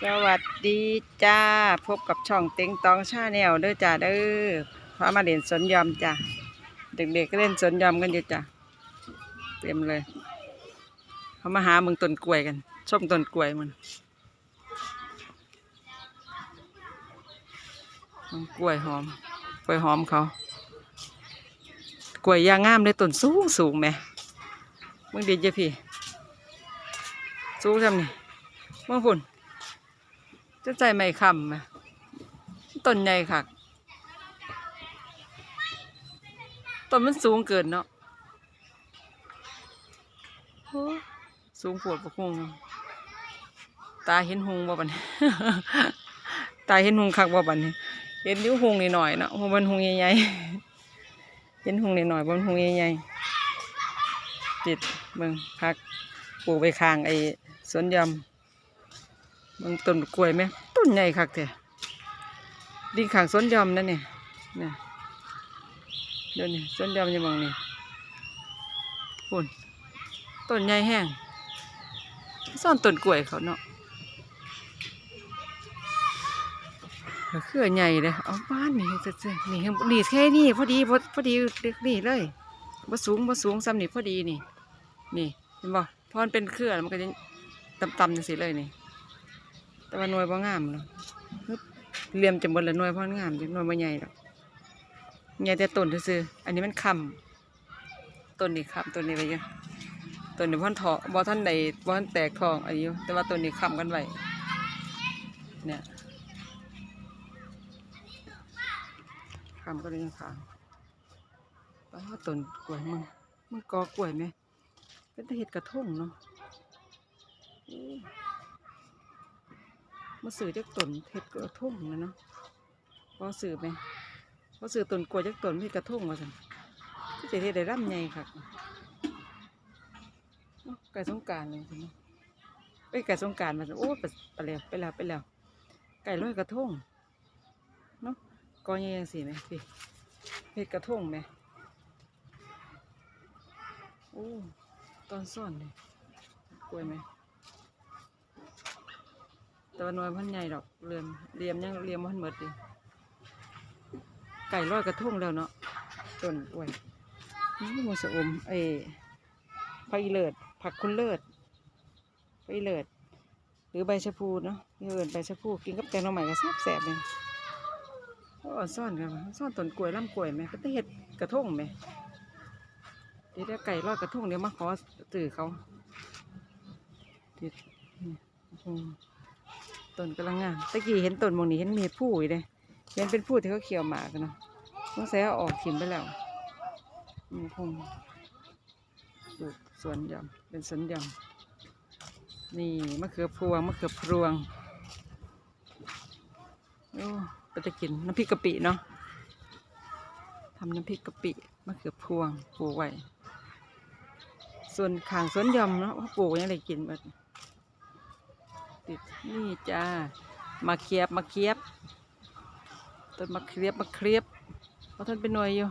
สวัสดีจ้า พบกับช่องเต็งตองชาแนลเด้อจ้าเด้อพามาเล่นสนยอมจ้าเด็กๆก็เล่นสนยอมกันอยู่จ้าเต็มเลยเขามาหามึงต้นกล้วยกันชมต้นกล้วยมันกล้วยหอมกล้วยหอมเขากล้วยยางงามเลยต้นสูงสูงไหมมึงดีเจ้าพี่สูงทำนี่มึงพุ่น จะใจไม่คำต้นใหญ่ค่ะต้นมันสูงเกินเนาะสูงปวดประคงตาเห็นหงบ่บันตาเห็นหงคักบ่บันี้เห็นนิ้วหงนิดหน่อยเนาะเพราะมันหงใหญ่ๆเห็นหงนิดหน่อยมันหงใหญ่ๆจิตเบิ่งคักปลูกไปข้างไอ้สวนยำ มึงต้นกล้วยไหมต้นใหญ่คักแท้ดินขางสวนยอมนั่นนี่เนี่ยเดี๋ยวนี้สวนยอมยังมองนี่ปุ่นต้นใหญ่แห้งซ่อนต้นกล้วยเขาเนาะแล้วคือใหญ่เลยเอาบ้านนี่จะนี่นี่แค่นี้พอดีพอพอดีเด็กนี่เลยบ่สูงบ่สูงซ้ำนี่พอดีนี่ นี่เห็นบ่พอมันเป็นเครือมันก็จะต่ำๆจังสิเลยนี่ แต่ว่าหน่วยบ่งามเนาะเหลี่ยมจะหมดละหน่วยเพราะมันงามจังหน่วยบ่ใหญ่ดอกใหญ่แต่ต้นซื่ออันนี้มันคำต้นนี้คำต้นนี้ไปเยอะต้นนี้บ่ทันถาะบ่ทันใดบ่ทันแตกทองอายุแต่ว่าต้นนี้คำกันไว้เนี่ยคำก็เลยขางไปว่าต้นกล้วยมึงมึงกอกล้วยไหมเป็นตะเห็ดกระทุ่งเนาะ มาสื่อจากตนเห็ดกระทุ่งนะเนาะพอสื่อไหมพอสื่อตนกล้วจากตนเห็ดกระทุ่งมาสั่นก็จะเห็ดได้ร่ำใหญ่ค่ะไก่สงการเลยสิเนาะเอ้ยไก่สงการมาสันโอ้ไปไปแล้วไปแล้วไปแล้ว ไก่ร้อยกระทุ่งเนาะกอใหญ่ยังสิไหมพี่เห็ดกระทุ่งไหมโอ้ตอนซ่อนเลยกล้วไหม แต่ว่าหน่วยพันใหญ่ดอกเรียมเรียมยังเรียมพันหมดดิไก่ร้อยกระทุ่งแล้วเนาะต้นอ้วยนี่มันสอมไอ้ผักอีเลิศผักคุณเลิศผักอีเลิศหรือใบชะพูเนาะเอินใบชะพูกินกับแกงหน่อใหม่ก็แซ่บแสบเลยโอ้ซ่อนกันซ่อนต้นกล้วยลำกล้วยไหมก็จะเห็ดกระทุ่งไหมเดี๋ยวไก่ร้อยกระทุ่งเดี๋ยวมาขอตื่อเขาติดนี่อืม ต้นกำลังงามตะกี้เห็นต้นมองนี้เห็นเมีผู้อยู่เลยเห็นเป็นผู้ที่เขาเขียวหมากเนาะต้องใส่เอาออกถิ่มไปแล้วอืมคงปลูกสวนยำเป็นสวนยำนี่มะเขือพวงมะเขือพวงโอ้ไปจะกินน้ำพริกกะปิเนาะทำน้ำพริกกะปิมะเขือพวงปลูกไว้ส่วนขางสวนยำเนาะเขาปลูกยังไงกินแบบ ติดนี่จ้ามาเคียบมาเคียบต้นมาเคียบมาเคียบเพราะท่านเป็นหน่วยอยู่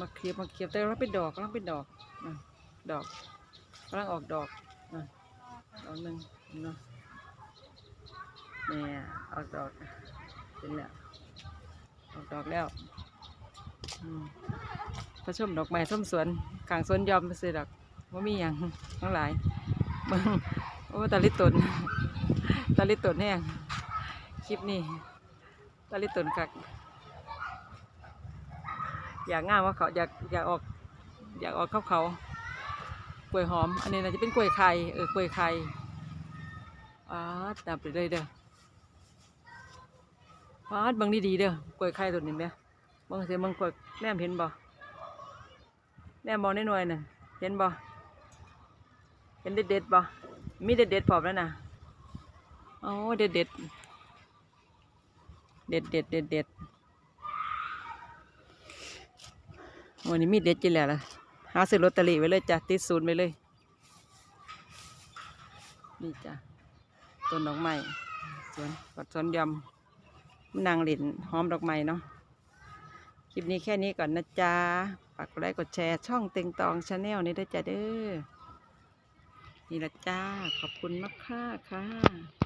มาเคียบมาเคียบแต่กำลังเป็นดอกกำลังเป็นดอกดอกกำลังออกดอกดอกหนึ่งเนาะเนี่ยออกดอกเป็นแล้วออกดอกแล้วอืมผสมดอกไม้ส้มสวนกลางสวนยอมไปซื้อดอกว่ามีอย่างทั้งหลายเบิ่ง อ้ตาลิตนตาลิตนแห้งคลิปนี้ตาลิตนคักอยากง่ามว่าเขาอยากอยากออก อยากออกเขาเขากล้วยหอม อันนี้น่าจะเป็นกล้วยไข่เออกล้วยไข่อ้าดับไปเลยเด้อฟาดบังดีๆเด้อกล้วยไข่ตัวนี้ไหมบางเสียบางกล้วยแนมเห็นบ่แนมมองในหน่วยน่ะเห็นบ่เห็นเด็ดๆบ่ มีเด็ดเด็ดๆพร้อมแล้วนะโอ้เด็ดเด็ดเด็ดเด็ดเด็ดเด็ดวันนี้มีเด็ดจีแล้วล่ะหาซื้อลอตเตอรี่ไว้เลยจ้ะติดศูนย์ไว้เลย นี่จ้ะต้นดอกไม้สวนกัดสวนยำมะนางหลินหอมดอกไม้เนาะคลิปนี้แค่นี้ก่อนนะจ๊ะฝากกดไลค์กดแชร์ช่องเต็งตองชาแนลนี้ด้วยจ้ะเด้อ นี่ละจ้า ขอบคุณมากค่ะค่ะ